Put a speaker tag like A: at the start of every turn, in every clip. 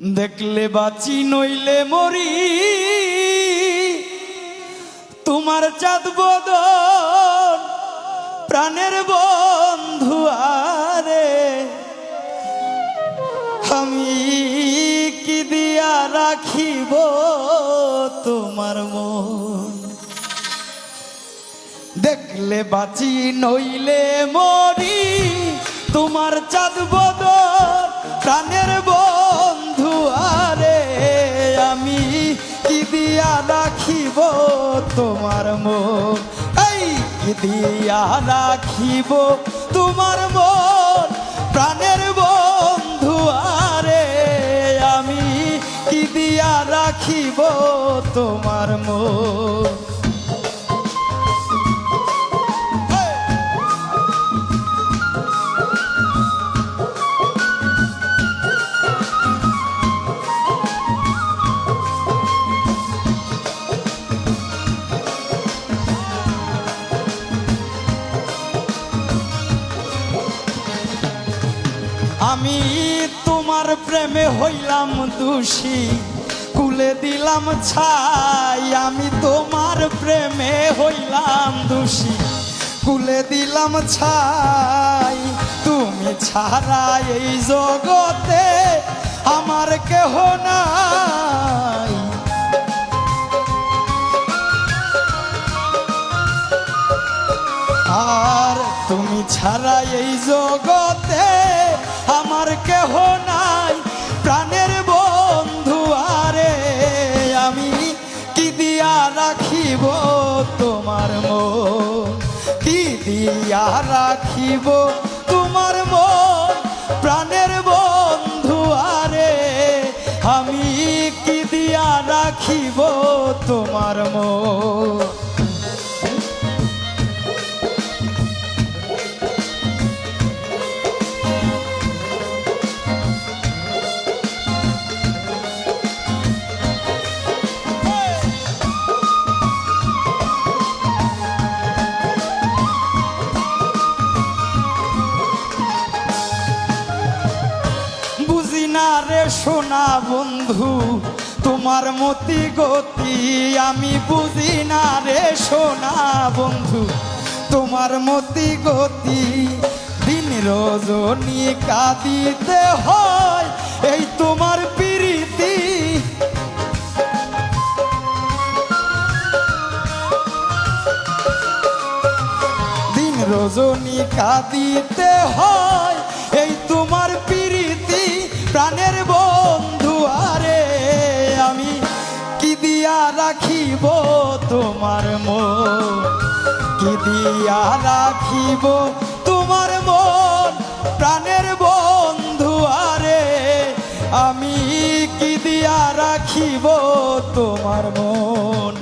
A: দেখলে বাঁচি, নইলে মরি। তোমার চাঁদ বদন প্রাণের বন্ধু আরে। আমি কি দিয়া রাখিব তোমার মন? দেখলে বাঁচি, নইলে মরি। তোমার চাঁদ বদন প্রাণের বন্ধু দিয়া রাখিব তোমার মন। এই দিয়া রাখিব তোমার মন। প্রাণের বন্ধু, আরে আমি কি দিয়া রাখিব তোমার মন? আমি তোমার প্রেমে হইলাম দোষী, কুলে দিলাম ছাই। আমি তোমার প্রেমে হইলাম দোষী, কুলে দিলাম ছাই। তুমি ছাড়া এই জগতে আমার কেহ নাই। কেহ নাই। প্রাণের বন্ধু, আরে আমি কি দিয়া রাখিব তোমার মন? কি দিয়া রাখিব তোমার মন? প্রাণের বন্ধু, আরে আমি কি দিয়া রাখিব তোমার মন? না রে সোনা বন্ধু, তোমার মতি গতি আমি বুঝি না রে সোনা বন্ধু। তোমার মতি গতি দিন রজনী কাঁদিতে হয়, এই তোমার প্রীতি। দিন রজনী কাঁদিতে হয় প্রাণের বন্ধু, আরে আমি কি দিয়া রাখিব তোমার মন? কি দিয়া রাখিব তোমার মন? প্রাণের বন্ধু, আরে আমি কি দিয়া রাখিব তোমার মন?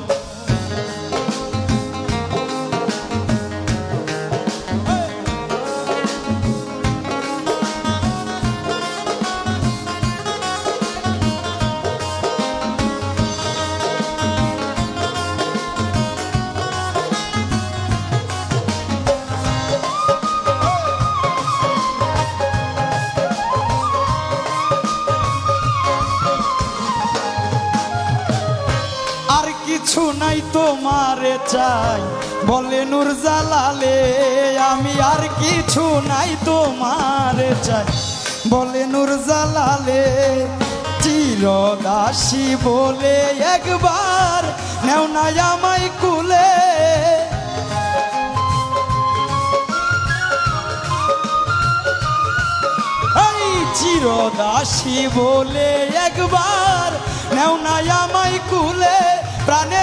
A: কিছু নাই তোমারে চাই। বলে নূর জালালে, আমি আর কিছু নাই তোমারে চাই। বলে নূর জালালে চিরদাসী বলে একবার নেও না আমায় কুলে। চিরদাসী বলে একবার নেও না আমায় কুলে। প্রাণের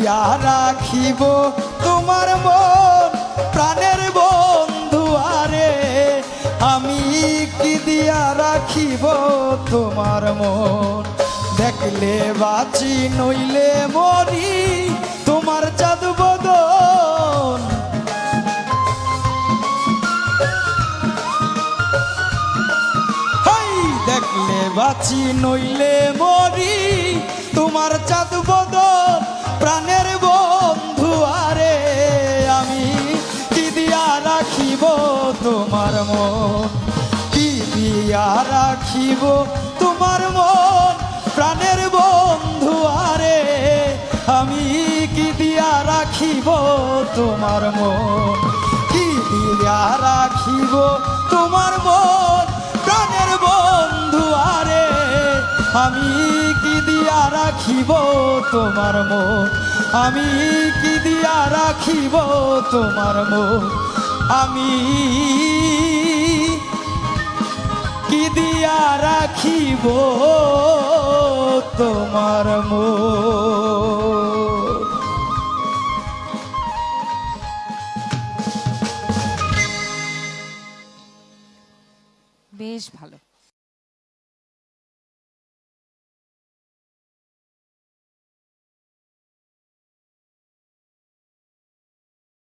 A: কি রাখিব তোমার মন, প্রাণের বন্ধু আরে। আমি কি দিয়া রাখিব তোমার মন? দেখলে বাঁচি, নইলে মরি, তোমার চাঁদ বদন। দেখলে বাঁচি, নইলে মরি, তোমার চাঁদ বদন। মন, কি দিয়া রাখিব তোমার মন? প্রাণের বন্ধু আরে, আমি কি দিয়া রাখিব তোমার মন? কি দিয়া রাখিব তোমার মন? প্রাণের বন্ধু আরে, আমি কি দিয়া রাখিব তোমার মন? আমি কি দিয়া রাখিব তোমার মন? আমি কি দিয়া রাখিব তোমার মো
B: বেশ ভালো।